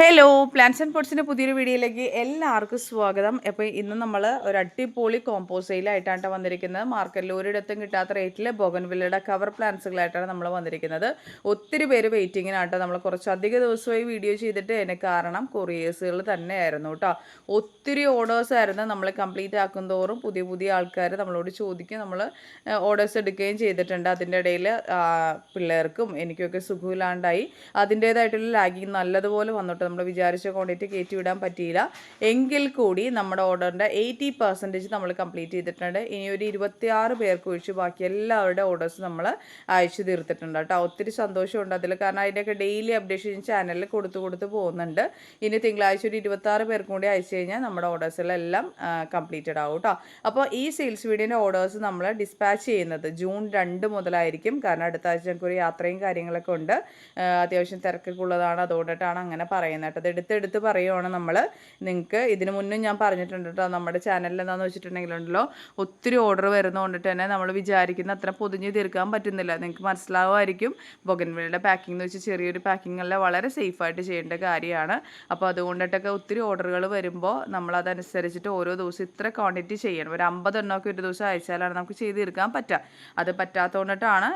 Hello plants and പോട്ട്സിന്റെ പുതിയൊരു വീഡിയോയിലേക്ക് എല്ലാവർക്കും സ്വാഗതം. അപ്പോൾ ഇന്ന് നമ്മൾ ഒരു അടിപൊളി കോമ്പോസയിലായിട്ടാണ് വന്നിരിക്കുന്നത്. മാർക്കറ്റിൽ ഒരിടത്തും കിട്ടാത്ത റേറ്റിൽ ബോഗൻവില്ലയുടെ കവർ പ്ലാന്റ്സുകളായിട്ടാണ് നമ്മൾ വന്നിരിക്കുന്നത്. ഒത്തിരി പേര് വെയിറ്റിങ്ങിനാട്ടോ നമ്മൾ കുറച്ചധികം ദിവസമായി വീഡിയോ ചെയ്തിട്ട് അതിന് കാരണം കൊറിയേഴ്സുകൾ തന്നെയായിരുന്നു കേട്ടോ. ഒത്തിരി ഓർഡേഴ്സ് ആയിരുന്നു നമ്മൾ കംപ്ലീറ്റ് ആക്കും തോറും പുതിയ പുതിയ ആൾക്കാർ നമ്മളോട് ചോദിക്കും നമ്മൾ ഓർഡേഴ്സ് എടുക്കുകയും ചെയ്തിട്ടുണ്ട്. അതിന്റെ ഇടയിൽ പിള്ളേർക്കും എനിക്കൊക്കെ സുഖമില്ലാണ്ടായി. അതിന്റേതായിട്ടുള്ള ലാഗിങ് നല്ലതുപോലെ വന്നിട്ട് നമ്മൾ വിചാരിച്ച ക്വാണ്ടിറ്റി കയറ്റി വിടാൻ പറ്റിയില്ല. എങ്കിൽ കൂടി നമ്മുടെ ഓർഡറിന്റെ എയ്റ്റി പെർസെന്റേജ് നമ്മൾ കംപ്ലീറ്റ് ചെയ്തിട്ടുണ്ട്. ഇനി ഒരു ഇരുപത്തിയാറ് പേർക്ക് ഒഴിച്ച് ബാക്കി എല്ലാവരുടെ ഓർഡേഴ്സ് നമ്മൾ അയച്ചു തീർത്തിട്ടുണ്ട് കേട്ടോ. ഒത്തിരി സന്തോഷമുണ്ട് അതിൽ. കാരണം അതിന്റെയൊക്കെ ഡെയിലി അപ്ഡേഷൻ ചാനലിൽ കൊടുത്തു കൊടുത്ത് പോകുന്നുണ്ട്. ഇനി തിങ്കളാഴ്ച ഒരു ഇരുപത്താറ് പേർക്കും കൂടി അയച്ചു കഴിഞ്ഞാൽ നമ്മുടെ ഓർഡേഴ്സിലെല്ലാം കംപ്ലീറ്റഡ് ആവും കേട്ടോ. അപ്പോൾ ഈ സെയിൽസ് വീഡിയോന്റെ ഓർഡേഴ്സ് നമ്മൾ ഡിസ്പാച്ച് ചെയ്യുന്നത് ജൂൺ രണ്ട് മുതലായിരിക്കും. കാരണം അടുത്ത ആഴ്ച ഞങ്ങൾക്ക് ഒരു യാത്രയും കാര്യങ്ങളൊക്കെ ഉണ്ട്. അത്യാവശ്യം തിരക്കൊക്കെ ഉള്ളതാണ്. അതുകൊണ്ടിട്ടാണ് അങ്ങനെ പറയുന്നത്. കേട്ടോ. അത് എടുത്തെടുത്ത് പറയുവാണ് നമ്മൾ നിങ്ങൾക്ക് ഇതിന് മുന്നും ഞാൻ പറഞ്ഞിട്ടുണ്ട് കേട്ടോ. നമ്മുടെ ചാനലിൽ എന്താണെന്ന് വെച്ചിട്ടുണ്ടെങ്കിലുണ്ടല്ലോ ഒത്തിരി ഓർഡർ വരുന്നതുകൊണ്ടിട്ട് തന്നെ നമ്മൾ വിചാരിക്കുന്ന അത്ര പൊതിഞ്ഞ് തീർക്കാൻ പറ്റുന്നില്ല. നിങ്ങൾക്ക് മനസ്സിലാവുമായിരിക്കും. ബൊഗൻവിളിയുടെ പാക്കിംഗ് എന്ന് വെച്ചാൽ ചെറിയൊരു പാക്കിംഗ് അല്ല വളരെ സേഫായിട്ട് ചെയ്യേണ്ട കാര്യമാണ്. അപ്പോൾ അതുകൊണ്ടിട്ടൊക്കെ ഒത്തിരി ഓർഡറുകൾ വരുമ്പോൾ നമ്മൾ അതനുസരിച്ചിട്ട് ഓരോ ദിവസം ഇത്ര ക്വാണ്ടിറ്റി ചെയ്യണം. ഒരു അമ്പതെണ്ണമൊക്കെ ഒരു ദിവസം അയച്ചാലാണ് നമുക്ക് ചെയ്ത് തീർക്കാൻ പറ്റുക അത് പറ്റാത്തതുകൊണ്ടിട്ടാണ്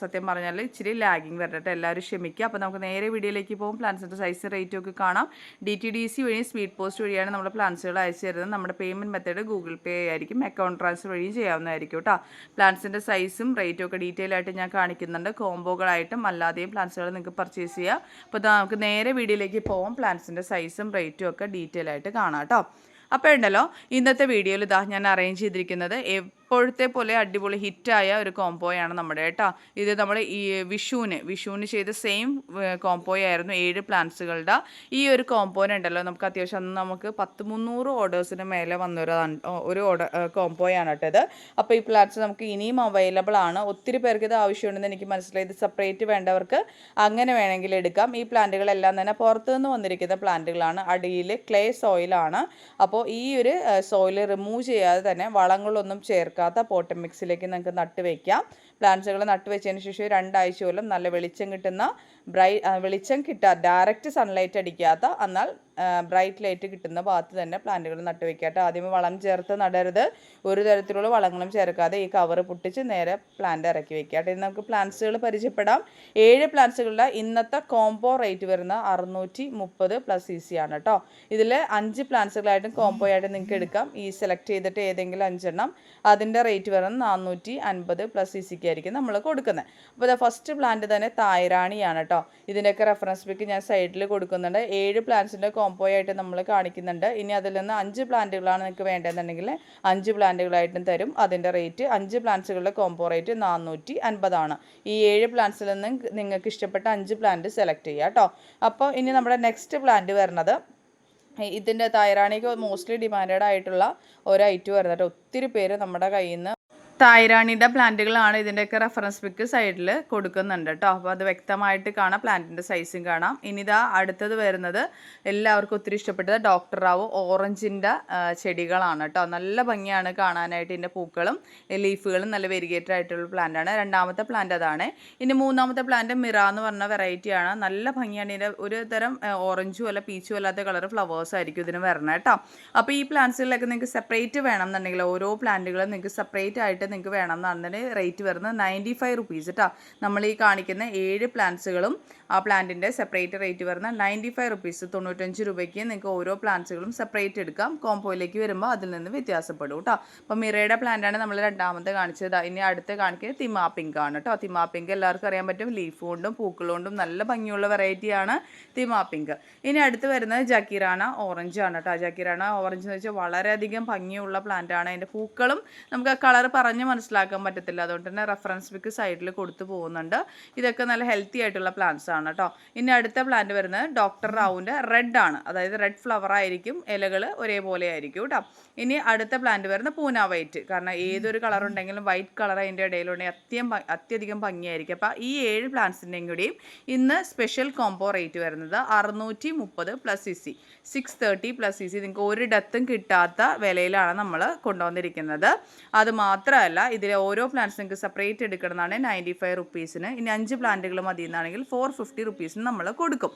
സത്യം പറഞ്ഞാൽ ഇച്ചിരി ലാഗിങ് വരട്ടെ. എല്ലാവരും ക്ഷമിക്കുക അപ്പോൾ നമുക്ക് നേരെ വീഡിയോയിലേക്ക് പോകും. പ്ലാൻസിന്റെ സൈസ് റേറ്റും ഒക്കെ കാണാം. ഡി ടി ഡി സി വഴി സ്പീഡ് പോസ്റ്റ് വഴിയാണ് നമ്മുടെ പ്ലാൻസുകൾ അയച്ചു തരുന്നത്. നമ്മുടെ പേയ്മെന്റ് മെത്തേഡ് ഗൂഗിൾ പേ ആയിരിക്കും. അക്കൗണ്ട് ട്രാൻസ്ഫർ വഴിയും ചെയ്യാവുന്നതായിരിക്കും കേട്ടോ പ്ലാൻസിന്റെ സൈസും റേറ്റും ഒക്കെ ഡീറ്റെയിൽ ആയിട്ട് ഞാൻ കാണിക്കുന്നുണ്ട്. കോംബോകളായിട്ടും അല്ലാതെയും പ്ലാൻസുകൾ നിങ്ങൾക്ക് പർച്ചേസ് ചെയ്യാം. അപ്പോൾ നമുക്ക് നേരെ വീഡിയോയിലേക്ക് പോകാം പ്ലാൻസിന്റെ സൈസും റേറ്റും ഒക്കെ ഡീറ്റെയിൽ ആയിട്ട് കാണാം കേട്ടോ അപ്പോൾ ഉണ്ടല്ലോ ഇന്നത്തെ വീഡിയോയിൽ ഇതാ ഞാൻ അറേഞ്ച് ചെയ്തിരിക്കുന്നത് എപ്പോഴത്തെ പോലെ അടിപൊളി ഹിറ്റായ ഒരു കോംബോയാണ് നമ്മുടെ കേട്ടോ. ഇത് നമ്മൾ ഈ വിഷുവിന് വിഷുവിന് ചെയ്ത സെയിം കോംബോയായിരുന്നു ഏഴ് പ്ലാന്റ്സുകളുടെ. ഈ ഒരു കോംബോന് ഉണ്ടല്ലോ നമുക്ക് അത്യാവശ്യം അന്ന് നമുക്ക് പത്ത് മുന്നൂറ് ഓർഡേഴ്സിന് മേലെ വന്നൊരു ഒരു ഓർഡർ കോംബോയാണ് ഇത്. അപ്പോൾ ഈ പ്ലാന്റ്സ് നമുക്ക് ഇനിയും അവൈലബിൾ ആണ്. ഒത്തിരി പേർക്ക് ഇത് ആവശ്യമുണ്ടെന്ന് എനിക്ക് മനസ്സിലായി. ഇത് സെപ്പറേറ്റ് വേണ്ടവർക്ക് അങ്ങനെ വേണമെങ്കിൽ എടുക്കാം. ഈ പ്ലാന്റുകളെല്ലാം തന്നെ പുറത്തു നിന്ന് വന്നിരിക്കുന്ന പ്ലാന്റുകളാണ്. അടിയിൽ ക്ലേ സോയിലാണ് അപ്പോൾ ഈ ഒരു സോയിൽ റിമൂവ് ചെയ്യാതെ തന്നെ വളങ്ങളൊന്നും ചേർക്കാത്ത പോട്ട മിക്സിലേക്ക് നിങ്ങൾക്ക് നട്ട് വയ്ക്കാം പ്ലാന്റ്സുകൾ നട്ട് വെച്ചതിന് ശേഷം രണ്ടാഴ്ചയോളം നല്ല വെളിച്ചം കിട്ടുന്ന ബ്രൈ വെളിച്ചം കിട്ടാ ഡയറക്റ്റ് സൺലൈറ്റ് അടിക്കാത്ത എന്നാൽ ബ്രൈറ്റ് ലൈറ്റ് കിട്ടുന്ന ഭാഗത്ത് തന്നെ പ്ലാന്റുകൾ നട്ട് വെക്കാട്ടോ ആദ്യം വളം ചേർത്ത് നടരുത്. ഒരു തരത്തിലുള്ള വളങ്ങളും ചേർക്കാതെ ഈ കവർ പൊട്ടിച്ച് നേരെ പ്ലാന്റ് ഇറക്കി വെക്കാട്ടോ ഇനി നമുക്ക് പ്ലാന്റ്സുകൾ പരിചയപ്പെടാം. ഏഴ് പ്ലാന്റ്സുകളുടെ ഇന്നത്തെ കോംബോ റേറ്റ് വരുന്ന അറുന്നൂറ്റി മുപ്പത് പ്ലസ് ഇ സി ആണ് കേട്ടോ. ഇതിൽ അഞ്ച് പ്ലാന്റ്സുകളായിട്ടും കോംബോ ആയിട്ട് നിങ്ങൾക്ക് എടുക്കാം. ഈ സെലക്ട് ചെയ്തിട്ട് ഏതെങ്കിലും അഞ്ചെണ്ണം. അതിന്റെ റേറ്റ് വരുന്നത് നാനൂറ്റി അൻപത് പ്ലസ് ഇ സിക്ക് ആയിരിക്കും നമ്മൾ കൊടുക്കുന്നത്. അപ്പോൾ ഫസ്റ്റ് പ്ലാന്റ് തന്നെ തായ്രാണിയാണ് കേട്ടോ ഇതിന്റെയൊക്കെ റെഫറൻസ് പിക്ക് ഞാൻ സൈഡിൽ കൊടുക്കുന്നുണ്ട്. ഏഴ് പ്ലാന്റ്സിന്റെ കോംബോ ആയിട്ട് നമ്മൾ കാണിക്കുന്നുണ്ട്. ഇനി അതിൽ നിന്ന് അഞ്ച് പ്ലാന്റുകളാണ് നിങ്ങൾക്ക് വേണ്ടതെന്നുണ്ടെങ്കിൽ അഞ്ച് പ്ലാന്റുകളായിട്ടും തരും. അതിന്റെ റേറ്റ് അഞ്ച് പ്ലാന്റ്സുകളുടെ കോംബോ റേറ്റ് നാനൂറ്റി അൻപതാണ് ഈ ഏഴ് പ്ലാന്റ്സിൽ നിന്ന് നിങ്ങൾക്ക് ഇഷ്ടപ്പെട്ട അഞ്ച് പ്ലാന്റ് സെലക്ട് ചെയ്യുക കേട്ടോ അപ്പോൾ ഇനി നമ്മുടെ നെക്സ്റ്റ് പ്ലാന്റ് വരുന്നത് ഇതിന്റെ തൈറാണിക്ക് മോസ്റ്റ്ലി ഡിമാൻഡഡ് ആയിട്ടുള്ള ഒരു ഐറ്റം വരുന്നത് ഒത്തിരി പേര് നമ്മുടെ കയ്യിൽ നിന്ന് തായ്രാണിയുടെ പ്ലാന്റുകളാണ് ഇതിന്റെയൊക്കെ റെഫറൻസ് പിക്ക് സൈഡിൽ കൊടുക്കുന്നുണ്ട് കേട്ടോ അപ്പോൾ അത് വ്യക്തമായിട്ട് കാണാം. പ്ലാന്റിന്റെ സൈസും കാണാം. ഇനി ഇതാ അടുത്തത് വരുന്നത് എല്ലാവർക്കും ഒത്തിരി ഇഷ്ടപ്പെട്ടത് ഡോക്ടർ റാവു ഓറഞ്ചിന്റെ ചെടികളാണ് കേട്ടോ നല്ല ഭംഗിയാണ് കാണാനായിട്ട് ഇതിന്റെ പൂക്കളും ലീഫുകളും നല്ല വെരിഗേറ്റഡ് ആയിട്ടുള്ള പ്ലാന്റാണ്. രണ്ടാമത്തെ പ്ലാന്റ് അതാണ്. ഇനി മൂന്നാമത്തെ പ്ലാന്റ് മിറ എന്ന് പറഞ്ഞ വെറൈറ്റിയാണ് നല്ല ഭംഗിയാണ്. ഇതിന്റെ ഒരു തരം ഓറഞ്ചും അല്ല പീച്ചും അല്ലാത്ത കളർ ഫ്ലവേഴ്സ് ആയിരിക്കും ഇതിന് വരണം കേട്ടോ അപ്പോൾ ഈ പ്ലാന്റ്സുകളിലൊക്കെ നിങ്ങൾക്ക് സെപ്പറേറ്റ് വേണം എന്നുണ്ടെങ്കിൽ ഓരോ പ്ലാന്റുകളും നിങ്ങൾക്ക് സെപ്പറേറ്റ് ആയിട്ട് നിങ്ങൾക്ക് വേണം എന്നുണ്ടെങ്കിൽ റേറ്റ് വരുന്നത് നയന്റി ഫൈവ് റുപ്പീസ് കേട്ടോ നമ്മൾ ഈ കാണിക്കുന്ന ഏഴ് പ്ലാന്റ്സുകളും ആ പ്ലാന്റിന്റെ സെപ്പറേറ്റ് റേറ്റ് വരുന്ന നയന്റി ഫൈവ് റുപ്പീസ് തൊണ്ണൂറ്റഞ്ച് രൂപയ്ക്ക് നിങ്ങൾക്ക് ഓരോ പ്ലാന്റ്സുകളും സെപ്പറേറ്റ് എടുക്കാം. കോമ്പോയിലേക്ക് വരുമ്പോൾ അതിൽ നിന്ന് വ്യത്യാസപ്പെടും കേട്ടോ. അപ്പോൾ മിറയുടെ പ്ലാന്റാണ് നമ്മൾ രണ്ടാമത്തെ കാണിച്ചത്. ഇനി അടുത്ത് കാണിക്കുന്നത് തിമാ പിങ്ക് ആണ് കേട്ടോ. തിമാ പിങ്ക് എല്ലാവർക്കും അറിയാൻ പറ്റും. ലീഫ് കൊണ്ടും പൂക്കളുകൊണ്ടും നല്ല ഭംഗിയുള്ള വെറൈറ്റിയാണ് തിമാ പിങ്ക് ഇനി അടുത്ത് വരുന്നത് ജക്കീറാന ഓറഞ്ച് ആണ് കേട്ടോ. ജക്കീറാന ഓറഞ്ച് എന്ന് വെച്ചാൽ വളരെയധികം ഭംഗിയുള്ള പ്ലാന്റ് ആണ്. അതിന്റെ പൂക്കളും നമുക്ക് ആ കളർ പറഞ്ഞ് മനസ്സിലാക്കാൻ പറ്റത്തില്ല. അതുകൊണ്ട് തന്നെ റെഫറൻസ് ബുക്ക് സൈഡിൽ കൊടുത്തു പോകുന്നുണ്ട്. ഇതൊക്കെ നല്ല ഹെൽത്തി ആയിട്ടുള്ള പ്ലാന്റ്സ് ആണ്. കേട്ടോ ഇനി അടുത്ത പ്ലാന്റ് വരുന്നത് ഡോക്ടർ റാവുവിന്റെ റെഡ് ആണ്. അതായത് റെഡ് ഫ്ലവർ ആയിരിക്കും ഇലകൾ ഒരേപോലെ ആയിരിക്കും കേട്ടോ ഇനി അടുത്ത പ്ലാന്റ് വരുന്ന പൂന വൈറ്റ് കാരണം ഏതൊരു കളർ ഉണ്ടെങ്കിലും വൈറ്റ് കളർ അതിന്റെ ഇടയിലുണ്ടെങ്കിൽ അത്യം അത്യധികം ഭംഗിയായിരിക്കും. അപ്പോൾ ഈ ഏഴ് പ്ലാന്റ്സിന്റെയും കൂടിയും ഇന്ന് സ്പെഷ്യൽ കോംബോ റേറ്റ് വരുന്നത് അറുന്നൂറ്റി മുപ്പത് plus C C six thirty plus C C നിങ്ങൾക്ക് ഒരിടത്തും കിട്ടാത്ത വിലയിലാണ് നമ്മൾ കൊണ്ടുവന്നിരിക്കുന്നത്. അത് മാത്രമല്ല ഇതിലെ ഓരോ പ്ലാന്റ്സ് നിങ്ങൾക്ക് സെപ്പറേറ്റ് എടുക്കണമെന്നാണ് നയന്റി ഫൈവ് റുപ്പീസിന് ഇനി അഞ്ച് പ്ലാന്റുകൾ മതി എന്നാണെങ്കിൽ ഫോർ ഫിഫ്റ്റി റുപ്പീസിന് നമ്മൾ കൊടുക്കും.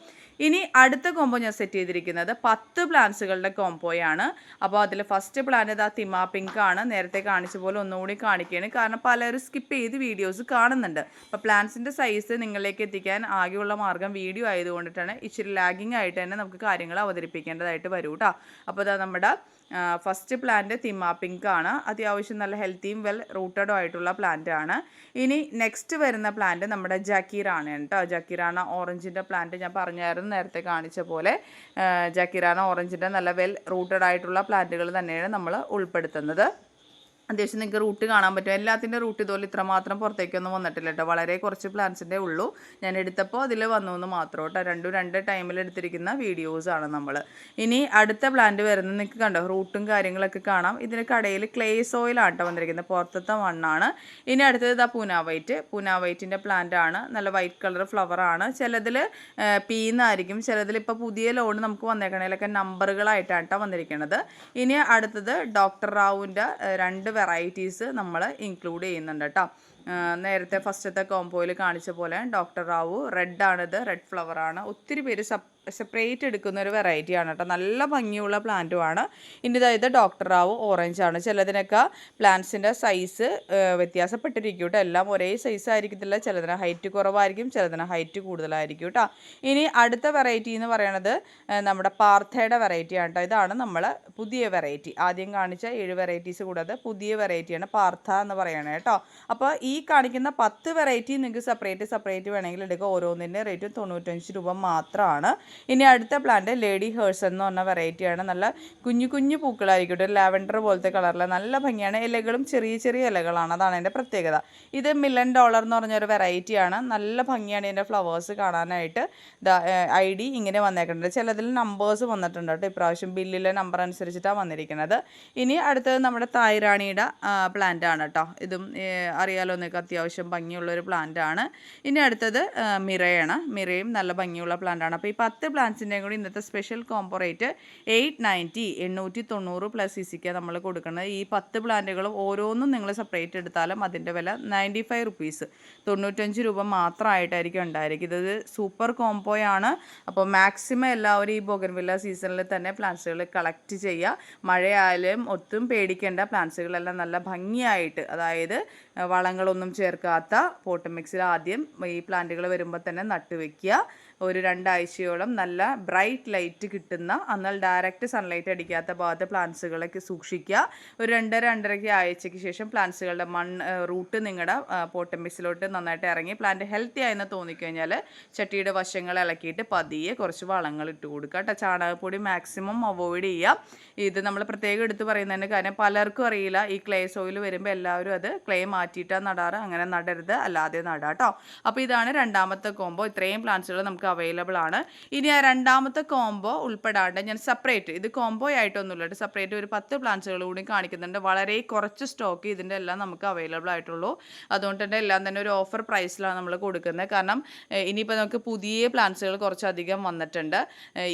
ഇനി അടുത്ത കോംബോ ഞാൻ സെറ്റ് ചെയ്തിരിക്കുന്നത് പത്ത് പ്ലാന്റ്സുകളുടെ കോംബോയാണ് അപ്പോൾ അതിൽ ഫസ്റ്റ് പ്ലാന്റ് ഇതാ തിമാ പിങ്ക് ആണ് നേരത്തെ കാണിച്ച പോലെ ഒന്നുകൂടി കാണിക്കുകയാണ്. കാരണം പലരും സ്കിപ്പ് ചെയ്ത് വീഡിയോസ് കാണുന്നുണ്ട്. അപ്പോൾ പ്ലാന്റ്സിന്റെ സൈസ് നിങ്ങളിലേക്ക് എത്തിക്കാൻ ആകെയുള്ള മാർഗം വീഡിയോ ആയതുകൊണ്ടിട്ടാണ്. ഇച്ചിരി ലാഗിങ് ആയിട്ട് തന്നെ നമുക്ക് കാര്യങ്ങൾ അവതരിപ്പിക്കേണ്ടതായിട്ട് വരൂ കേട്ടോ അപ്പോൾ ഇതാ നമ്മുടെ ഫസ്റ്റ് പ്ലാന്റ് തിമ പിങ്ക് ആണ്. അത്യാവശ്യം നല്ല ഹെൽത്തിയും വെൽ റൂട്ടഡും ആയിട്ടുള്ള പ്ലാന്റ് ആണ്. ഇനി നെക്സ്റ്റ് വരുന്ന പ്ലാന്റ് നമ്മുടെ ജക്കീറാണ് കേട്ടോ. ജക്കീറാണ ഓറഞ്ചിന്റെ പ്ലാന്റ് ഞാൻ പറഞ്ഞായിരുന്നു നേരത്തെ കാണിച്ച പോലെ. ജക്കീറാണ ഓറഞ്ചിന്റെ നല്ല വെൽ റൂട്ടഡ് ആയിട്ടുള്ള പ്ലാന്റുകൾ തന്നെയാണ് നമ്മൾ ഉൾപ്പെടുത്തുന്നത്. അത്യാവശ്യം നിങ്ങൾക്ക് റൂട്ട് കാണാൻ പറ്റും. എല്ലാത്തിന്റെ റൂട്ട് ഇതുപോലെ ഇത്രമാത്രം പുറത്തേക്കൊന്നും വന്നിട്ടില്ല കേട്ടോ. വളരെ കുറച്ച് പ്ലാന്റ്സിന്റെ ഉള്ളൂ. ഞാൻ എടുത്തപ്പോൾ അതിൽ വന്നു എന്ന് മാത്രം കേട്ടോ. രണ്ടും രണ്ട് ടൈമിൽ എടുത്തിരിക്കുന്ന വീഡിയോസാണ് നമ്മൾ ഇനി അടുത്ത പ്ലാന്റ് വരുന്നത് നിങ്ങൾക്ക് കണ്ടോ? റൂട്ടും കാര്യങ്ങളൊക്കെ കാണാം. ഇതിന് കടയിൽ ക്ലേ സോയിലാണ് കേട്ടോ വന്നിരിക്കുന്നത്. പുറത്തത്തെ മണ്ണാണ്. ഇനി അടുത്തത് ഇതാ പൂന വൈറ്റ്. പൂന വൈറ്റിന്റെ പ്ലാന്റ് ആണ്. നല്ല വൈറ്റ് കളർ ഫ്ലവറാണ് ചിലതിൽ പീന്നായിരിക്കും ചിലതിൽ ഇപ്പോൾ പുതിയ ലോൺ നമുക്ക് വന്നേക്കണേലൊക്കെ നമ്പറുകളായിട്ടാണ് കേട്ടോ വന്നിരിക്കുന്നത്. ഇനി അടുത്തത് ഡോക്ടർ റാവുവിന്റെ രണ്ട് വെറൈറ്റീസ് നമ്മൾ ഇൻക്ലൂഡ് ചെയ്യുന്നുണ്ട് കേട്ടോ നേരത്തെ ഫസ്റ്റത്തെ കോംബോയിൽ കാണിച്ച പോലെ ഡോക്ടർ റാവു റെഡ് ആണിത് റെഡ് ഫ്ലവർ ആണ്. ഒത്തിരി പേര് സപ് സെപ്പറേറ്റ് എടുക്കുന്ന ഒരു വെറൈറ്റി ആണ് കേട്ടോ. നല്ല ഭംഗിയുള്ള പ്ലാന്റുമാണ് ഇനി ഇതായത് ഡോക്ടർ റാവ് ഓറഞ്ച് ആണ്. ചിലതിനൊക്കെ പ്ലാന്റ്സിന്റെ സൈസ് വ്യത്യാസപ്പെട്ടിരിക്കും കേട്ടോ. എല്ലാം ഒരേ സൈസ് ആയിരിക്കത്തില്ല. ചിലതിന് ഹൈറ്റ് കുറവായിരിക്കും ചിലതിന് ഹൈറ്റ് കൂടുതലായിരിക്കും കേട്ടോ. ഇനി അടുത്ത വെറൈറ്റി എന്ന് പറയുന്നത് നമ്മുടെ പാർത്തയുടെ വെറൈറ്റി ആണ് കേട്ടോ. ഇതാണ് നമ്മൾ പുതിയ വെറൈറ്റി ആദ്യം കാണിച്ച ഏഴ് വെറൈറ്റീസ് കൂടാതെ പുതിയ വെറൈറ്റിയാണ് പാർത്ഥ എന്ന് പറയണേ കേട്ടോ. അപ്പോൾ ഈ കാണിക്കുന്ന പത്ത് വെറൈറ്റി നിങ്ങൾക്ക് സെപ്പറേറ്റ് സെപ്പറേറ്റ് വേണമെങ്കിൽ എടുക്കുക ഓരോന്നിന്റെ റേറ്റ് തൊണ്ണൂറ്റഞ്ച് രൂപ മാത്രമാണ്. ഇനി അടുത്ത പ്ലാന്റ് ലേഡി ഹേഴ്സ് എന്ന് പറഞ്ഞ വെറൈറ്റിയാണ് നല്ല കുഞ്ഞു കുഞ്ഞു പൂക്കളായിരിക്കും. ഒരു ലാവൻഡർ പോലത്തെ കളറിൽ നല്ല ഭംഗിയാണ്. ഇലകളും ചെറിയ ചെറിയ ഇലകളാണ്. അതാണ് അതിന്റെ പ്രത്യേകത. ഇത് മില്ലൻ ഡോളർ എന്ന് പറഞ്ഞൊരു വെറൈറ്റിയാണ് നല്ല ഭംഗിയാണ് ഇതിന്റെ ഫ്ലവേഴ്സ് കാണാനായിട്ട്. ഐ ഡി ഇങ്ങനെ വന്നേക്കുന്നുണ്ട് ചിലതിൽ നമ്പേഴ്സ് വന്നിട്ടുണ്ട് കേട്ടോ. ഇപ്രാവശ്യം ബില്ലിലെ നമ്പർ അനുസരിച്ചിട്ടാണ് വന്നിരിക്കുന്നത് ഇനി അടുത്തത് നമ്മുടെ തായ്റാണിയുടെ പ്ലാന്റ് ആണ് കേട്ടോ. ഇതും അറിയാലോ നിങ്ങൾക്ക് അത്യാവശ്യം ഭംഗിയുള്ളൊരു പ്ലാന്റ് ആണ്. ഇനി അടുത്തത് മിറയാണ്. മിറയും നല്ല ഭംഗിയുള്ള പ്ലാന്റ് ആണ്. അപ്പോൾ ഈ പത്ത് പ്ലാന്റ്സിന്റെയും കൂടി ഇന്നത്തെ special combo rate eight ninety എണ്ണൂറ്റി തൊണ്ണൂറ് പ്ലസ് സി സിക്കാണ് നമ്മൾ കൊടുക്കുന്നത് ഈ പത്ത് പ്ലാന്റുകളും ഓരോന്നും നിങ്ങൾ സെപ്പറേറ്റ് എടുത്താലും അതിന്റെ വില നയന്റി ഫൈവ് റുപ്പീസ് തൊണ്ണൂറ്റഞ്ച് രൂപ മാത്രമായിട്ടായിരിക്കും ഉണ്ടായിരിക്കും ഇത് സൂപ്പർ കോംബോയാണ് അപ്പോൾ മാക്സിമം എല്ലാവരും ഈ ബോഗൻവില്ല സീസണിൽ തന്നെ പ്ലാന്റ്സുകൾ കളക്ട് ചെയ്യുക. മഴയായാലും ഒട്ടും പേടിക്കേണ്ട. പ്ലാന്റ്സുകളെല്ലാം നല്ല ഭംഗിയായിട്ട് അതായത് വളങ്ങളൊന്നും ചേർക്കാത്ത പോട്ട് മിക്സിൽ ആദ്യം ഈ പ്ലാന്റുകൾ വരുമ്പോൾ തന്നെ നട്ട് വെക്കുക ഒരു രണ്ടാഴ്ചയോളം നല്ല ബ്രൈറ്റ് ലൈറ്റ് കിട്ടുന്ന എന്നാൽ ഡയറക്റ്റ് സൺലൈറ്റ് അടിക്കാത്ത ഭാഗത്ത് പ്ലാന്റ്സുകളൊക്കെ സൂക്ഷിക്കുക. ഒരു രണ്ടര രണ്ടരയ്ക്ക് ആഴ്ചയ്ക്ക് ശേഷം പ്ലാന്റ്സുകളുടെ മണ്ണ് റൂട്ട് നിങ്ങളുടെ പോട്ടമ്പിസിലോട്ട് നന്നായിട്ട് ഇറങ്ങി പ്ലാന്റ് ഹെൽത്തി ആയെന്ന് തോന്നിക്കഴിഞ്ഞാൽ ചട്ടിയുടെ വശങ്ങൾ ഇളക്കിയിട്ട് പതിയെ കുറച്ച് വളങ്ങൾ ഇട്ട് കൊടുക്കുക കേട്ടോ. ചാണകപ്പൊടി മാക്സിമം അവോയ്ഡ് ചെയ്യുക. ഇത് നമ്മൾ പ്രത്യേകം എടുത്ത് പറയുന്നതിന് കാരണം പലർക്കും അറിയില്ല. ഈ ക്ലേ സോയിൽ വരുമ്പോൾ എല്ലാവരും അത് ക്ലേ മാറ്റിയിട്ടാണ് നടാറ്. അങ്ങനെ നടരുത്. അല്ലാതെ നടാം കേട്ടോ അപ്പോൾ ഇതാണ് രണ്ടാമത്തെ കോംബോ ഇത്രയും പ്ലാന്റ്സുകൾ നമുക്ക് അവൈലബിൾ ആണ്. ഇനി ആ രണ്ടാമത്തെ കോംബോ ഉൾപ്പെടാണ്ട് ഞാൻ സെപ്പറേറ്റ് ഇത് കോംബോ ആയിട്ടൊന്നുമില്ല സെപ്പറേറ്റ് ഒരു പത്ത് പ്ലാന്റ്സുകൾ കൂടി കാണിക്കുന്നുണ്ട്. വളരെ കുറച്ച് സ്റ്റോക്ക് ഇതിന്റെ എല്ലാം നമുക്ക് അവൈലബിൾ ആയിട്ടുള്ളൂ. അതുകൊണ്ട് തന്നെ എല്ലാം തന്നെ ഒരു ഓഫർ പ്രൈസിലാണ് നമ്മൾ കൊടുക്കുന്നത്. കാരണം ഇനിയിപ്പോൾ നമുക്ക് പുതിയ പ്ലാന്റ്സുകൾ കുറച്ചധികം വന്നിട്ടുണ്ട്.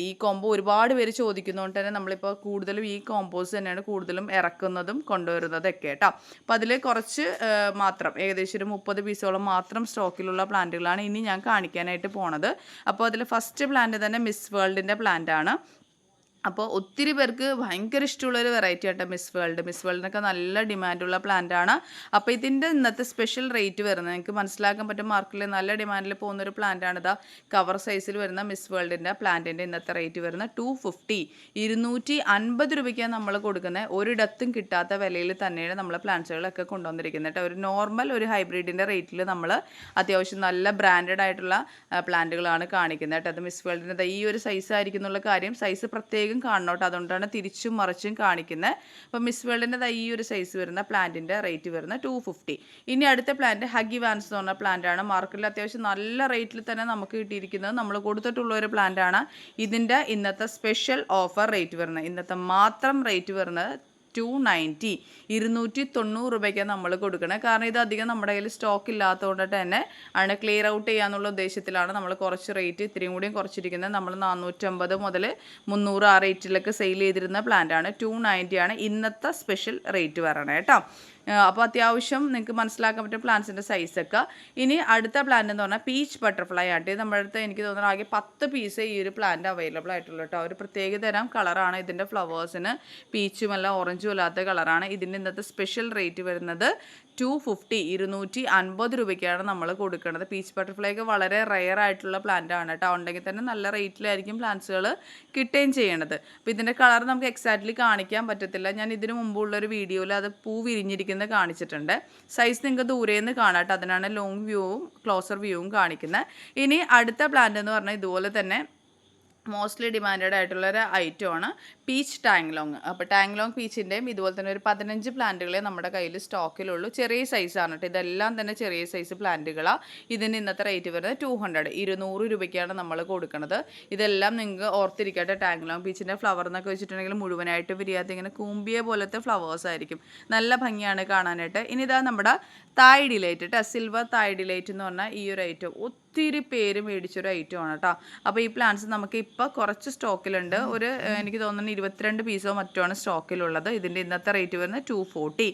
ഈ കോംബോ ഒരുപാട് പേര് ചോദിക്കുന്നതുകൊണ്ട് തന്നെ നമ്മളിപ്പോൾ കൂടുതലും ഈ കോമ്പോസ് തന്നെയാണ് കൂടുതലും ഇറക്കുന്നതും കൊണ്ടുവരുന്നതൊക്കെ കേട്ടോ. അപ്പോൾ അതിൽ കുറച്ച് മാത്രം ഏകദേശം ഒരു മുപ്പത് പീസോളം മാത്രം സ്റ്റോക്കിലുള്ള പ്ലാന്റുകളാണ് ഇനി ഞാൻ കാണിക്കാനായിട്ട് പോണത്. അപ്പോൾ അതിൽ ഫസ്റ്റ് പ്ലാന്റ് തന്നെ മിസ് വേൾഡിന്റെ പ്ലാന്റ് ആണ്. അപ്പോൾ ഒത്തിരി പേർക്ക് ഭയങ്കര ഇഷ്ടമുള്ളൊരു വെറൈറ്റി ആട്ടോ മിസ് വേൾഡ് മിസ് വേൾഡിനൊക്കെ നല്ല ഡിമാൻഡുള്ള പ്ലാന്റ് ആണ്. അപ്പോൾ ഇതിന്റെ ഇന്നത്തെ സ്പെഷ്യൽ റേറ്റ് വരുന്നത് നിങ്ങൾക്ക് മനസ്സിലാക്കാൻ പറ്റും മാർക്കറ്റിൽ നല്ല ഡിമാൻഡിൽ പോകുന്ന ഒരു പ്ലാന്റ് ആണ് ഇതാ. കവർ സൈസിൽ വരുന്ന മിസ് വേൾഡിന്റെ പ്ലാന്റിന്റെ ഇന്നത്തെ റേറ്റ് വരുന്ന ടു ഫിഫ്റ്റി ഇരുന്നൂറ്റി അൻപത് രൂപയ്ക്കാണ് നമ്മൾ കൊടുക്കുന്നത് ഒരിടത്തും കിട്ടാത്ത വിലയിൽ തന്നെയാണ് നമ്മൾ പ്ലാന്റ്സുകളൊക്കെ കൊണ്ടുവന്നിരിക്കുന്നത് കേട്ടോ. ഒരു നോർമൽ ഒരു ഹൈബ്രിഡിന്റെ റേറ്റിൽ നമ്മൾ അത്യാവശ്യം നല്ല ബ്രാൻഡഡ് ആയിട്ടുള്ള പ്ലാന്റുകളാണ് കാണിക്കുന്നത് കേട്ടോ. അത് മിസ് വേൾഡിന്റെ ഈ ഒരു സൈസ് ആയിരിക്കും എന്നുള്ള കാര്യം സൈസ് പ്രത്യേകം കാണണം കേട്ടോ. അതുകൊണ്ടാണ് തിരിച്ചും മറിച്ചും കാണിക്കുന്നത് അപ്പോൾ മിസ് വേൾഡിന്റെ ഈ ഒരു സൈസ് വരുന്ന പ്ലാന്റിന്റെ റേറ്റ് വരുന്ന ടു ഫിഫ്റ്റി ഇനി അടുത്ത പ്ലാന്റ് ഹഗി വാൻസ് എന്ന് പറഞ്ഞ പ്ലാന്റാണ് മാർക്കറ്റിൽ അത്യാവശ്യം നല്ല റേറ്റിൽ തന്നെ നമുക്ക് കിട്ടിയിരിക്കുന്നത്. നമ്മൾ കൊടുത്തിട്ടുള്ള ഒരു പ്ലാന്റാണ് ഇതിന്റെ ഇന്നത്തെ സ്പെഷ്യൽ ഓഫർ റേറ്റ് വരുന്നത് ഇന്നത്തെ മാത്രം റേറ്റ് വരുന്നത് ടു നയന്റി ഇരുന്നൂറ്റി തൊണ്ണൂറ് രൂപയ്ക്ക് നമ്മൾ കൊടുക്കണേ. കാരണം ഇത് അധികം നമ്മുടെ കയ്യിൽ സ്റ്റോക്ക് ഇല്ലാത്തതുകൊണ്ട് തന്നെ ആണ് ക്ലിയർ ഔട്ട് ചെയ്യാന്നുള്ള ഉദ്ദേശത്തിലാണ് നമ്മൾ കുറച്ച് റേറ്റ് ഇത്രയും കൂടിയും കുറച്ചിരിക്കുന്നത്. നമ്മൾ നാനൂറ്റമ്പത് മുതൽ മുന്നൂറ് ആ റേറ്റിലൊക്കെ സെയിൽ ചെയ്തിരുന്ന പ്ലാന്റ് ആണ്. ടു നയന്റി ആണ് ഇന്നത്തെ സ്പെഷ്യൽ റേറ്റ് വരണേ കേട്ടോ. അപ്പോൾ അത്യാവശ്യം നിങ്ങൾക്ക് മനസ്സിലാക്കാൻ പറ്റും പ്ലാന്റ്സിന്റെ സൈസൊക്കെ ഇനി അടുത്ത പ്ലാന്റ് എന്ന് പറഞ്ഞാൽ പീച്ച് ബട്ടർഫ്ലൈ ഇത് നമ്മുടെ അടുത്ത് എനിക്ക് തോന്നുന്നു ആകെ പത്ത് പീസ് ഈ ഒരു പ്ലാന്റ് അവൈലബിൾ ആയിട്ടുള്ളൂ കേട്ടോ ഒരു പ്രത്യേക തരം കളറാണ് ഇതിന്റെ ഫ്ലവേഴ്സിന് പീച്ചും അല്ല ഓറഞ്ചും അല്ലാത്ത കളറാണ് ഇതിന്റെ ഇന്നത്തെ സ്പെഷ്യൽ റേറ്റ് വരുന്നത് ടു ഫിഫ്റ്റി ഇരുന്നൂറ്റി അൻപത് രൂപയ്ക്കാണ് നമ്മൾ കൊടുക്കുന്നത് പീച്ച് ബട്ടർഫ്ലൈ ഒക്കെ വളരെ റെയർ ആയിട്ടുള്ള പ്ലാന്റ് ആണ് കേട്ടോ ഉണ്ടെങ്കിൽ തന്നെ നല്ല റേറ്റിലായിരിക്കും പ്ലാന്റ്സുകൾ കിട്ടുകയും ചെയ്യണത്. അപ്പോൾ ഇതിന്റെ കളർ നമുക്ക് എക്സാക്ട്ലി കാണിക്കാൻ പറ്റത്തില്ല. ഞാൻ ഇതിനു മുമ്പുള്ളൊരു വീഡിയോയിൽ അത് പൂ വിരിഞ്ഞിരിക്കുന്നത് കാണിച്ചിട്ടുണ്ട്. സൈസ് നിങ്ങൾക്ക് ദൂരെ നിന്ന് കാണാം കേട്ടോ. അതിനാണ് ലോങ് വ്യൂവും ക്ലോസർ വ്യൂവും കാണിക്കുന്നത്. ഇനി അടുത്ത പ്ലാന്റ് എന്ന് പറഞ്ഞാൽ ഇതുപോലെ തന്നെ മോസ്റ്റ്ലി ഡിമാൻഡഡ് ആയിട്ടുള്ള ഒരു ഐറ്റമാണ് പീച്ച് ടാങ്ലോങ് അപ്പോൾ ടാങ്ലോങ് പീച്ചിന്റെയും ഇതുപോലെ തന്നെ ഒരു പതിനഞ്ച് പ്ലാന്റുകളെ നമ്മുടെ കയ്യിൽ സ്റ്റോക്കിലുള്ളൂ ചെറിയ സൈസാണ് കേട്ടോ ഇതെല്ലാം തന്നെ ചെറിയ സൈസ് പ്ലാന്റുകളാണ് ഇതിന് ഇന്നത്തെ റേറ്റ് വരുന്നത് ടു ഹൺഡ്രഡ് ഇരുന്നൂറ് രൂപയ്ക്കാണ് നമ്മൾ കൊടുക്കുന്നത് ഇതെല്ലാം നിങ്ങൾക്ക് ഓർത്തിരിക്കട്ടെ. ടാങ്ലോങ് പീച്ചിന്റെ ഫ്ലവർ എന്നൊക്കെ വെച്ചിട്ടുണ്ടെങ്കിൽ മുഴുവനായിട്ട് വിരിയാത്ത ഇങ്ങനെ കൂമ്പിയ പോലത്തെ ഫ്ലവേഴ്സ് ആയിരിക്കും. നല്ല ഭംഗിയാണ് കാണാനായിട്ട്. ഇനി ഇതാ നമ്മുടെ തായ് ഡിലൈറ്റ് കേട്ടോ സിൽവർ തായ് ഡിലൈറ്റ് എന്ന് പറഞ്ഞാൽ ഈ ഒരു ഐറ്റം ഒത്തിരി പേര് മേടിച്ചൊരു ഐറ്റം ആണ് കേട്ടോ അപ്പോൾ ഈ പ്ലാന്റ്സ് നമുക്ക് ഇപ്പോൾ കുറച്ച് സ്റ്റോക്കിലുണ്ട് ഒരു എനിക്ക് തോന്നുന്നു ഇരുപത്തിരണ്ട് പീസോ മറ്റോ ആണ് സ്റ്റോക്കിലുള്ളത് ഇതിന്റെ ഇന്നത്തെ റേറ്റ് വരുന്നത് ടു ഫോർട്ടി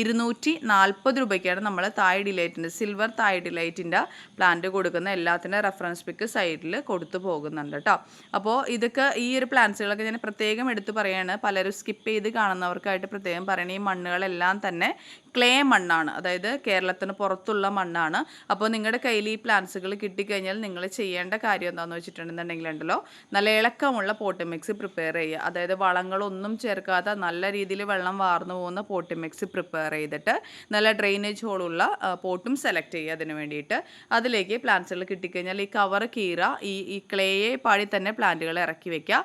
ഇരുന്നൂറ്റി നാൽപ്പത് രൂപയ്ക്കാണ് നമ്മൾ തായ് ഡിലൈറ്റിന്റെ സിൽവർ തായ് ഡിലൈറ്റിന്റെ പ്ലാന്റ് കൊടുക്കുന്ന എല്ലാത്തിന്റെ റെഫറൻസ് പിക്ക് സൈഡിൽ കൊടുത്തു പോകുന്നുണ്ട് കേട്ടോ അപ്പോൾ ഇതൊക്കെ ഈ ഒരു പ്ലാന്റ്സുകളൊക്കെ ഞാൻ പ്രത്യേകം എടുത്ത് പറയുകയാണ് പലരും സ്കിപ്പ് ചെയ്ത് കാണുന്നവർക്കായിട്ട് പ്രത്യേകം പറയണ ഈ മണ്ണുകളെല്ലാം തന്നെ ക്ലേ മണ്ണാണ്. അതായത് കേരളത്തിന് പുറത്തുള്ള മണ്ണാണ്. അപ്പോൾ നിങ്ങളുടെ കയ്യിൽ ഈ പ്ലാന്റ്സുകൾ കിട്ടിക്കഴിഞ്ഞാൽ നിങ്ങൾ ചെയ്യേണ്ട കാര്യം എന്താണെന്ന് വെച്ചിട്ടുണ്ടെന്നുണ്ടെങ്കിൽ ഉണ്ടല്ലോ നല്ല ഇളക്കമുള്ള പോട്ട് മിക്സ് പ്രിപ്പയർ ചെയ്യുക. അതായത് വളങ്ങളൊന്നും ചേർക്കാതെ നല്ല രീതിയിൽ വെള്ളം വാർന്നു പോകുന്ന പോട്ട് മിക്സ് പ്രിപ്പയർ ചെയ്തിട്ട് നല്ല ഡ്രെയിനേജ് ഹോളുള്ള പോട്ടും സെലക്ട് ചെയ്യുക അതിന് വേണ്ടിയിട്ട്. അതിലേക്ക് പ്ലാന്റ്സുകൾ കിട്ടിക്കഴിഞ്ഞാൽ ഈ കവർ കീറ ഈ ഈ ക്ലേയെ പാടി തന്നെ പ്ലാന്റുകൾ ഇറക്കി വയ്ക്കുക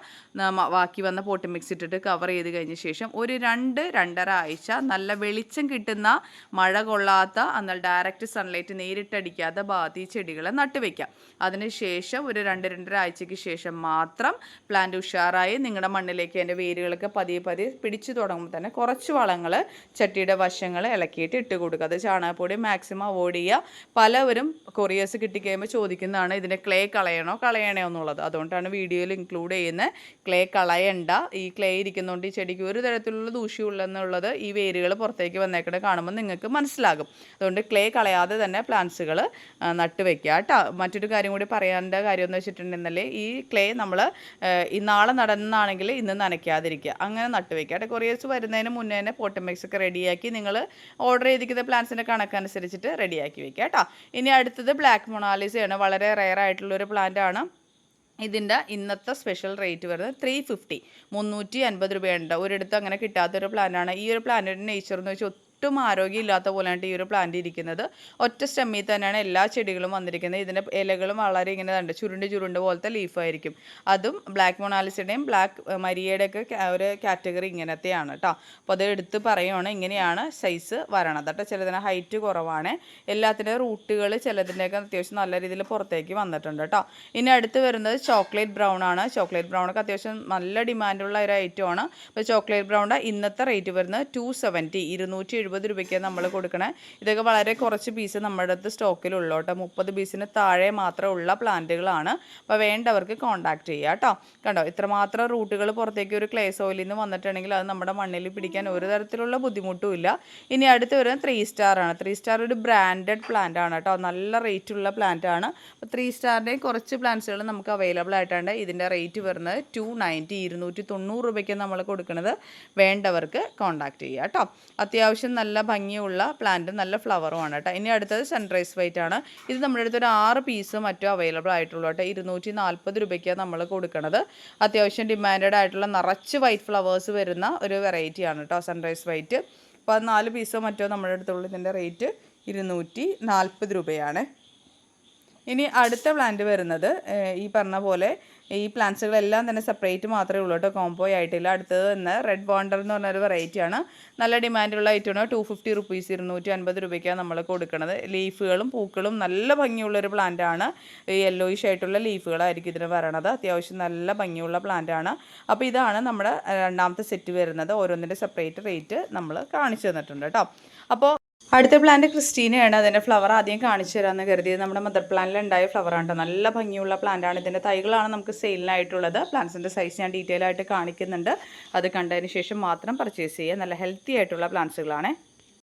ബാക്കി വന്ന പോട്ട് മിക്സ് ഇട്ടിട്ട് കവർ ചെയ്ത് കഴിഞ്ഞ ശേഷം ഒരു രണ്ട് രണ്ടര ആഴ്ച നല്ല വെളിച്ചം കിട്ടുന്ന മഴ കൊള്ളാത്ത എന്നാൽ ഡയറക്റ്റ് സൺലൈറ്റ് നേരിട്ടടിക്കാത്ത ഭാഗത്ത് ഈ ചെടികളെ നട്ടുവെക്കാം അതിനുശേഷം ഒരു രണ്ട് രണ്ടര ആഴ്ചയ്ക്ക് ശേഷം മാത്രം പ്ലാന്റ് ഉഷാറായി നിങ്ങളുടെ മണ്ണിലേക്ക് അതിന്റെ വേരുകളൊക്കെ പതിയെ പതിയെ പിടിച്ചു തുടങ്ങുമ്പോൾ തന്നെ കുറച്ച് വളങ്ങൾ ചട്ടിയുടെ വശങ്ങൾ ഇളക്കിയിട്ട് ഇട്ട് കൊടുക്കുക. അത് ചാണകപ്പൊടി മാക്സിമം അവോയ്ഡ് ചെയ്യുക. പലവരും കൊറിയേഴ്സ് കിട്ടിക്കഴിയുമ്പോൾ ചോദിക്കുന്നതാണ് ഇതിന്റെ ക്ലേ കളയണോ? കളയണോ എന്നുള്ളത്? അതുകൊണ്ടാണ് വീഡിയോയിൽ ഇൻക്ലൂഡ് ചെയ്യുന്നത് ക്ലേ കളയണ്ട. ഈ ക്ലേ ഇരിക്കുന്നതുകൊണ്ട് ഈ ചെടിക്ക് ഒരു തരത്തിലുള്ള ദൂഷ്യമുള്ളെന്നുള്ളത് ഈ വേരുകൾ പുറത്തേക്ക് വന്നേക്കണ കാണുമ്പോൾ നിങ്ങൾക്ക് മനസ്സിലാകും. അതുകൊണ്ട് ക്ലേ കളയാതെ തന്നെ പ്ലാന്റ്സുകൾ നട്ട് വെക്കുക കേട്ടോ. മറ്റൊരു കാര്യം കൂടി പറയേണ്ട കാര്യം എന്ന് വെച്ചിട്ടുണ്ടെങ്കിൽ ഈ ക്ലേ നമ്മൾ ഇന്നാളെ നാളെ നടന്നാണെങ്കിൽ ഇന്ന് നനയ്ക്കാതിരിക്കുക. അങ്ങനെ നട്ടുവെക്കുക അവിടെ കൊറിയേഴ്സ് വരുന്നതിന് മുന്നേ തന്നെ പോട്ട് മിക്സ് ഒക്കെ റെഡിയാക്കി നിങ്ങൾ ഓർഡർ ചെയ്തിരിക്കുന്ന പ്ലാന്റ്സിന്റെ കണക്കനുസരിച്ചിട്ട് റെഡിയാക്കി വെക്കുക കേട്ടോ. ഇനി അടുത്തത് ബ്ലാക്ക് മൊണാലിസയാണ് വളരെ റെയർ ആയിട്ടുള്ള ഒരു പ്ലാന്റ് ആണ്. ഇതിന്റെ ഇന്നത്തെ സ്പെഷ്യൽ റേറ്റ് വരുന്നത് ത്രീ ഫിഫ്റ്റി മുന്നൂറ്റി അൻപത് രൂപയുണ്ട്. ഒരിടത്ത് അങ്ങനെ കിട്ടാത്തൊരു പ്ലാനാണ് ഈ ഒരു പ്ലാനറ്റിന്റെ നേച്ചർ എന്ന് വെച്ചാൽ ഒട്ടും ആരോഗ്യമില്ലാത്ത പോലെയാണ് ഈ ഒരു പ്ലാന്റ് ഇരിക്കുന്നത്. ഒറ്റ സ്റ്റെമ്മിൽ തന്നെയാണ് എല്ലാ ചെടികളും വന്നിരിക്കുന്നത്. ഇതിന്റെ ഇലകളും വളരെ ഇങ്ങനെ ഉണ്ട് ചുരുണ്ട് ചുരുണ്ട് പോലത്തെ ലീഫായിരിക്കും അതും ബ്ലാക്ക് മൊണാലിസിയുടെയും ബ്ലാക്ക് മരിയയുടെ ഒക്കെ ഒരു കാറ്റഗറി ഇങ്ങനത്തെയാണ് കേട്ടോ അപ്പോൾ അത് എടുത്ത് പറയുവാണ് ഇങ്ങനെയാണ് സൈസ് വരണത് കേട്ടോ ചിലതിന് ഹൈറ്റ് കുറവാണ്. എല്ലാത്തിന്റെ റൂട്ടുകൾ ചിലതിന്റെയൊക്കെ അത്യാവശ്യം നല്ല രീതിയിൽ പുറത്തേക്ക് വന്നിട്ടുണ്ട് കേട്ടോ ഇനി അടുത്ത് വരുന്നത് ചോക്ലേറ്റ് ബ്രൗൺ ആണ്. ചോക്ലേറ്റ് ബ്രൗണൊക്കെ അത്യാവശ്യം നല്ല ഡിമാൻഡുള്ള ഒരു ഐറ്റമാണ് അപ്പോൾ ചോക്ലേറ്റ് ബ്രൗണിന്റെ ഇന്നത്തെ റേറ്റ് വരുന്നത് ടു സെവന്റി ഇരുന്നൂറ്റി എഴുപത് രൂപയ്ക്കാണ് നമ്മൾ കൊടുക്കണേ. ഇതൊക്കെ വളരെ കുറച്ച് പീസ് നമ്മുടെ അടുത്ത് സ്റ്റോക്കിലുള്ളൂ കേട്ടോ. മുപ്പത് പീസിന് താഴെ മാത്രം ഉള്ള പ്ലാന്റുകളാണ്. അപ്പോൾ വേണ്ടവർക്ക് കോൺടാക്റ്റ് ചെയ്യുക കേട്ടോ. കണ്ടോ ഇത്രമാത്രം റൂട്ടുകൾ പുറത്തേക്ക് ഒരു ക്ലേ സോയിലിൽ നിന്ന് വന്നിട്ടുണ്ടെങ്കിൽ അത് നമ്മുടെ മണ്ണിൽ പിടിക്കാൻ ഒരു തരത്തിലുള്ള ബുദ്ധിമുട്ടും ഇല്ല. ഇനി അടുത്ത് വരുന്നത് ത്രീ സ്റ്റാർ ആണ്. ത്രീ സ്റ്റാർ ഒരു ബ്രാൻഡഡ് പ്ലാന്റ് ആണ് കേട്ടോ. നല്ല റേറ്റ് ഉള്ള പ്ലാന്റ് ആണ്. അപ്പോൾ ത്രീ സ്റ്റാറിന്റെയും കുറച്ച് പ്ലാന്റ്സുകൾ നമുക്ക് അവൈലബിൾ ആയിട്ടുണ്ട്. ഇതിന്റെ റേറ്റ് വരുന്നത് ടു നയന്റി ഇരുന്നൂറ്റി തൊണ്ണൂറ് രൂപയ്ക്ക് നമ്മൾ കൊടുക്കുന്നത് വേണ്ടവർക്ക് കോൺടാക്റ്റ് ചെയ്യുക കേട്ടോ. അത്യാവശ്യം നല്ല ഭംഗിയുള്ള പ്ലാന്റ് നല്ല ഫ്ലവറുമാണ് കേട്ടോ ഇനി അടുത്തത് സൺറൈസ് വൈറ്റ് ആണ്. ഇത് നമ്മുടെ അടുത്ത് ഒരു ആറ് പീസ് മറ്റും അവൈലബിൾ ആയിട്ടുള്ളൂ കേട്ടോ ഇരുന്നൂറ്റി നാൽപ്പത് രൂപയ്ക്കാണ് നമ്മൾ കൊടുക്കുന്നത് അത്യാവശ്യം ഡിമാൻഡഡ് ആയിട്ടുള്ള നിറച്ച് വൈറ്റ് ഫ്ലവേഴ്സ് വരുന്ന ഒരു വെറൈറ്റിയാണ് കേട്ടോ സൺറൈസ് വൈറ്റ് അപ്പോൾ നാല് പീസോ മറ്റോ നമ്മുടെ അടുത്തുള്ള. ഇതിന്റെ റേറ്റ് ഇരുന്നൂറ്റി നാൽപ്പത് രൂപയാണ്. ഇനി അടുത്ത പ്ലാന്റ് വരുന്നത് ഈ പറഞ്ഞ പോലെ ഈ പ്ലാന്റ്സുകളെല്ലാം തന്നെ സെപ്പറേറ്റ് മാത്രമേ ഉള്ളൂ കേട്ടോ. കോംബോ ആയിട്ടില്ല. അടുത്തത് തന്നെ റെഡ് ബോണ്ടർ എന്ന് പറഞ്ഞൊരു വെറൈറ്റിയാണ് നല്ല ഡിമാൻഡുള്ള ഐറ്റമാണ് ടു ഫിഫ്റ്റി റുപ്പീസ് ഇരുന്നൂറ്റി അൻപത് രൂപയ്ക്കാണ് നമ്മൾ കൊടുക്കുന്നത് ലീഫുകളും പൂക്കളും നല്ല ഭംഗിയുള്ളൊരു പ്ലാന്റാണ് ഈ യെല്ലോയിഷ് ആയിട്ടുള്ള ലീഫുകളായിരിക്കും ഇതിന് വരണത് അത്യാവശ്യം നല്ല ഭംഗിയുള്ള പ്ലാന്റാണ് അപ്പോൾ ഇതാണ് നമ്മുടെ രണ്ടാമത്തെ സെറ്റ് വരുന്നത്. ഓരോന്നിന്റെ സെപ്പറേറ്റ് റേറ്റ് നമ്മൾ കാണിച്ചു തന്നിട്ടുണ്ട് കേട്ടോ. അപ്പോൾ അടുത്ത പ്ലാന്റ് ക്രിസ്റ്റീനയാണ്. അതിന്റെ ഫ്ലവർ ആദ്യം കാണിച്ചു തരാമെന്ന് കരുതിയത്. നമ്മുടെ മദർ പ്ലാന്റിൽ ഉണ്ടായ ഫ്ലവറാണ് നല്ല ഭംഗിയുള്ള പ്ലാന്റാണ് ഇതിന്റെ തൈകളാണ് നമുക്ക് സെയിലിനായിട്ടുള്ളത് പ്ലാന്റ്സിന്റെ സൈസ് ഞാൻ ഡീറ്റെയിൽ ആയിട്ട് കാണിക്കുന്നുണ്ട്. അത് കണ്ടതിന് ശേഷം മാത്രം പർച്ചേസ് ചെയ്യുക നല്ല ഹെൽത്തി ആയിട്ടുള്ള പ്ലാന്റ്സുകളാണ്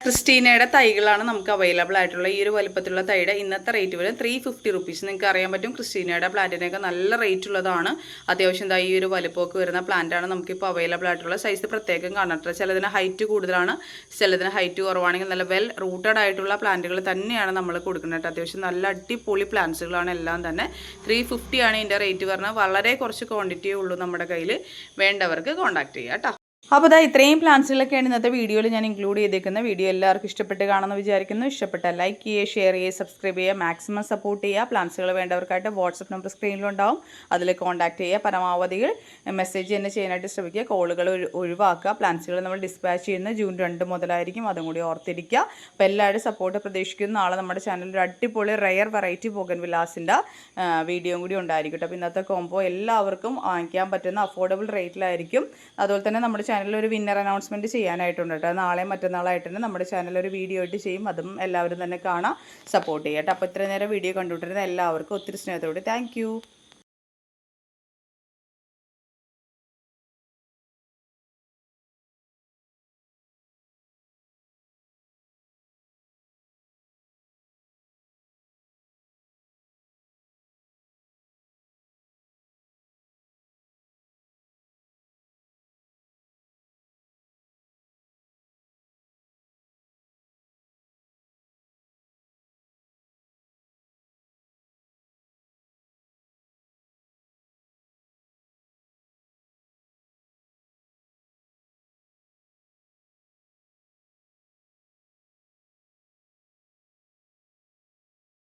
ക്രിസ്റ്റീനയുടെ തൈകളാണ് നമുക്ക് അവൈലബിൾ ആയിട്ടുള്ള ഈ ഒരു വലുപ്പത്തിലുള്ള തൈയുടെ. ഇന്നത്തെ റേറ്റ് വരും ത്രീ ഫിഫ്റ്റി റുപ്പീസ് നിങ്ങൾക്ക് അറിയാൻ പറ്റും ക്രിസ്റ്റീനയുടെ പ്ലാന്റിനൊക്കെ നല്ല റേറ്റ് ഉള്ളതാണ്. അത്യാവശ്യം ഈ ഒരു വലുപ്പമൊക്കെ വരുന്ന പ്ലാന്റാണ് നമുക്കിപ്പോൾ അവൈലബിൾ ആയിട്ടുള്ള സൈസ് പ്രത്യേകം കാണട്ടെ ചിലതിന് ഹൈറ്റ് കൂടുതലാണ്. ചിലതിന് ഹൈറ്റ് കുറവാണെങ്കിൽ നല്ല വെൽ റൂട്ടഡ് ആയിട്ടുള്ള പ്ലാന്റുകൾ തന്നെയാണ് നമ്മൾ കൊടുക്കുന്നത് അത്യാവശ്യം നല്ല അടിപൊളി പ്ലാന്റ്സുകളാണ് എല്ലാം തന്നെ. ത്രീ ഫിഫ്റ്റിയാണ് ഇതിന്റെ റേറ്റ് പറഞ്ഞാൽ വളരെ കുറച്ച് ക്വാണ്ടിറ്റിയേ ഉള്ളൂ നമ്മുടെ കയ്യിൽ വേണ്ടവർക്ക് കോൺടാക്ട് ചെയ്യാം കേട്ടോ. അപ്പോൾ ഇതാ ഇത്രയും പ്ലാൻസുകളൊക്കെയാണ് ഇന്നത്തെ വീഡിയോയിൽ ഞാൻ ഇൻക്ലൂഡ് ചെയ്തേക്കുന്നത് വീഡിയോ എല്ലാവർക്കും ഇഷ്ടപ്പെട്ട് കാണുമെന്ന് വിചാരിക്കുന്നു. ഇഷ്ടപ്പെട്ട ലൈക്ക് ചെയ്യുക ഷെയർ ചെയ്യുക സബ്സ്ക്രൈബ് ചെയ്യുക മാക്സിമം സപ്പോർട്ട് ചെയ്യുക. പ്ലാൻസുകൾ വേണ്ടവർക്കായിട്ട് വാട്സപ്പ് നമ്പർ സ്ക്രീനിലുണ്ടാവും അതിൽ കോൺടാക്ട് ചെയ്യുക. പരമാവധി മെസ്സേജ് തന്നെ ചെയ്യാനായിട്ട് ശ്രമിക്കുക. കോളുകൾ ഒഴിവാക്കുക. പ്ലാൻസുകൾ നമ്മൾ ഡിസ്പാച്ച് ചെയ്യുന്ന ജൂൺ രണ്ട് മുതലായിരിക്കും. അതും കൂടി ഓർത്തിരിക്കുക. അപ്പോൾ എല്ലാവരും സപ്പോർട്ട് പ്രതീക്ഷിക്കുന്നു. നാളെ നമ്മുടെ ചാനലിൽ അടിപൊളി റയർ വെറൈറ്റി പോകൻ വിലാസിന്റെ വീഡിയോയും കൂടി ഉണ്ടായിരിക്കും അപ്പോൾ ഇന്നത്തെ കോംബോ എല്ലാവർക്കും വാങ്ങിക്കാൻ പറ്റുന്ന അഫോർഡബിൾ റേറ്റിലായിരിക്കും അതുപോലെ തന്നെ നമ്മുടെ ചാനലിൽ ഒരു വിന്നർ അനൗൺസ്മെന്റ് ചെയ്യാനായിട്ടുണ്ട് കേട്ടോ നാളെ മറ്റന്നാളായിട്ട് തന്നെ നമ്മുടെ ചാനലിൽ ഒരു വീഡിയോ ആയിട്ട് ചെയ്യും. അതും എല്ലാവരും തന്നെ കാണാം. സപ്പോർട്ട് ചെയ്യാം കേട്ടോ അപ്പോൾ ഇത്രയും നേരം വീഡിയോ കണ്ടുകൊണ്ടിരുന്ന എല്ലാവർക്കും ഒത്തിരി സ്നേഹത്തോടെ താങ്ക്